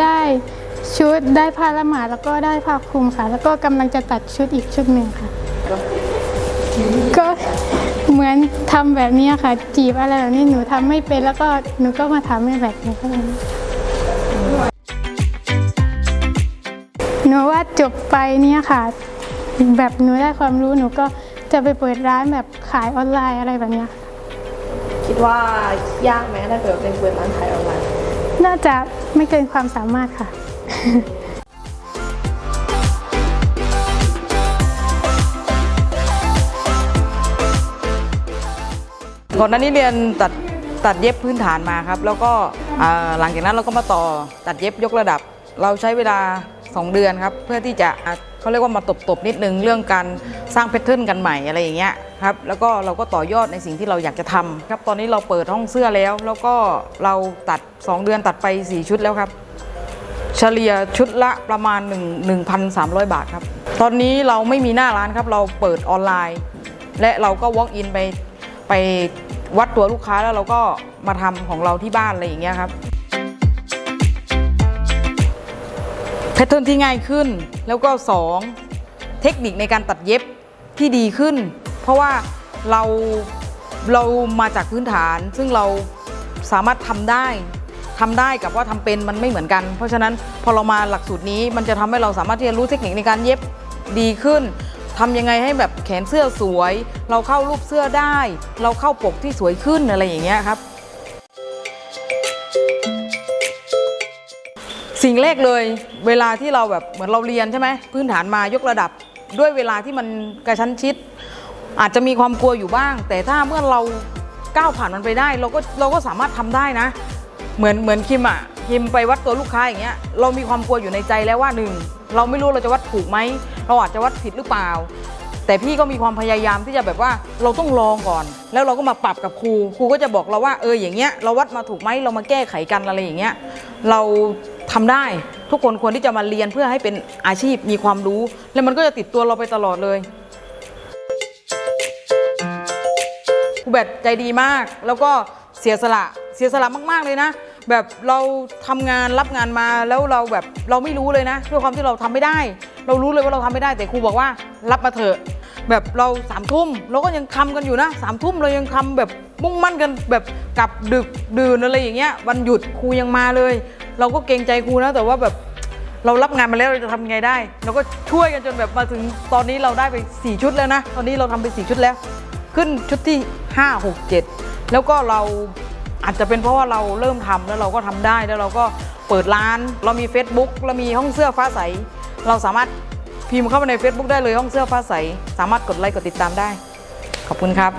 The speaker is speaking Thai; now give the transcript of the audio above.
ได้ชุดได้ผ้าละหมาดแล้วก็ได้ผ้าคลุมค่ะ แล้วก็กำลังจะตัดชุดอีกชุดหนึ่งค่ะ ก็เหมือนทำแบบนี้ค่ะ จีบอะไรแบบนี้หนูทำไม่เป็นแล้วก็หนูก็มาทำให้แบบนี้ก็เลยหนูว่าจบไปเนี่ยค่ะ แบบหนูได้ความรู้หนูก็จะไปเปิดร้านแบบขายออนไลน์อะไรแบบเนี้ย คิดว่ายากไหมถ้าเกิดเป็นเปิดร้านขายออนไลน์ น่าจะไม่เกินความสามารถค่ะก่อนหน้านี้เรียนตัดตัดเย็บพื้นฐานมาครับ แล้วก็หลังจากนั้นเราก็มาต่อตัดเย็บยกระดับ เราใช้เวลา 2 เดือนครับ เพื่อที่จะเขาเรียกว่ามาตบๆนิดนึงเรื่องการสร้างแพทเทิร์นกันใหม่อะไรอย่างเงี้ยครับแล้วก็เราก็ต่อยอดในสิ่งที่เราอยากจะทำครับตอนนี้เราเปิดห้องเสื้อแล้ว แล้วก็เราตัด 2 เดือนตัดไป 4 ชุดแล้วครับ เฉลี่ยชุดละประมาณ 1 1,300 บาทครับ ตอนนี้เราไม่มีหน้าร้านครับ เราเปิดออนไลน์ และเราก็ walk in ไปไปวัดตัวลูกค้าแล้วเราก็มาทำของเราที่บ้านอะไรอย่างเงี้ยครับ แพทเทิร์นที่ง่ายขึ้น แล้วก็ 2 เทคนิคในการตัดเย็บที่ดีขึ้น เพราะว่าเราเรามาจากพื้นฐาน ซึ่งเราสามารถทำได้ทำได้กับว่าทำเป็นมันไม่เหมือนกัน เพราะฉะนั้นพอเรามาหลักสูตรนี้มันจะทำให้เราสามารถที่จะรู้เทคนิคในการเย็บดีขึ้นทำยังไงให้แบบแขนเสื้อสวย เราเข้ารูปเสื้อได้ เราเข้าปกที่สวยขึ้นอะไรอย่างเงี้ยครับ สิ่งแรกเลยเวลาที่เราแบบเหมือนเราเรียนใช่ไหมพื้นฐานมายกระดับด้วยเวลาที่มันกระชั้นชิด อาจจะมีความกลัวอยู่บ้าง แต่ถ้าเมื่อเราก้าวผ่านมันไปได้ เราก็เราก็สามารถทำได้นะ เหมือนเหมือนคิมอะคิมไปวัดตัวลูกค้าอย่างเงี้ยเรามีความกลัวอยู่ในใจแล้วว่าหนึ่งเราไม่รู้เราจะวัดถูกไหมเราอาจจะวัดผิดหรือเปล่า แต่พี่ก็มีความพยายามที่จะแบบว่าเราต้องลองก่อน แล้วเราก็มาปรับกับครูครูก็จะบอกเราว่าเอออย่างเงี้ยเราวัดมาถูกไหมเรามาแก้ไขกันอะไรอย่างเงี้ยเรา ทำได้ทุกคนควรที่จะมาเรียนเพื่อให้เป็นอาชีพมีความรู้ แล้วมันก็จะติดตัวเราไปตลอดเลยครูแบทใจดีมาก แล้วก็เสียสละเสียสละมาก ๆเลยนะ แบบเราทำงานรับงานมาแล้วเราแบบเราไม่รู้เลยนะด้วยความที่เราทำไม่ได้ เรารู้เลยว่าเราทำไม่ได้แต่ครูบอกว่ารับมาเถอะแบบเราสามทุ่มเราก็ยังทำกันอยู่นะสามทุ่มเรายังทำแบบมุ่งมั่นกันแบบกลับดึกดื่นอะไรอย่างเงี้ยวันหยุดครูยังมาเลย เราก็เกรงใจครูนะ แต่ว่าแบบเรารับงานมาแล้วเราจะทำไงได้ เราก็ช่วยกันจนแบบมาถึงตอนนี้เราได้ไป 4 ชุดแล้วนะ ตอนนี้เราทำไป 4 ชุดแล้ว ขึ้นชุดที่ 5 6 7 แล้วก็เราอาจจะเป็นเพราะว่าเราเริ่มทำแล้วเราก็ทำได้แล้วเราก็เปิดร้าน เรามี Facebook เรามีห้องเสื้อฟ้าใส เราสามารถพิมพ์เข้าไปใน Facebook ได้เลยห้องเสื้อฟ้าใส สามารถกดไลค์กดติดตามได้ ขอบคุณครับ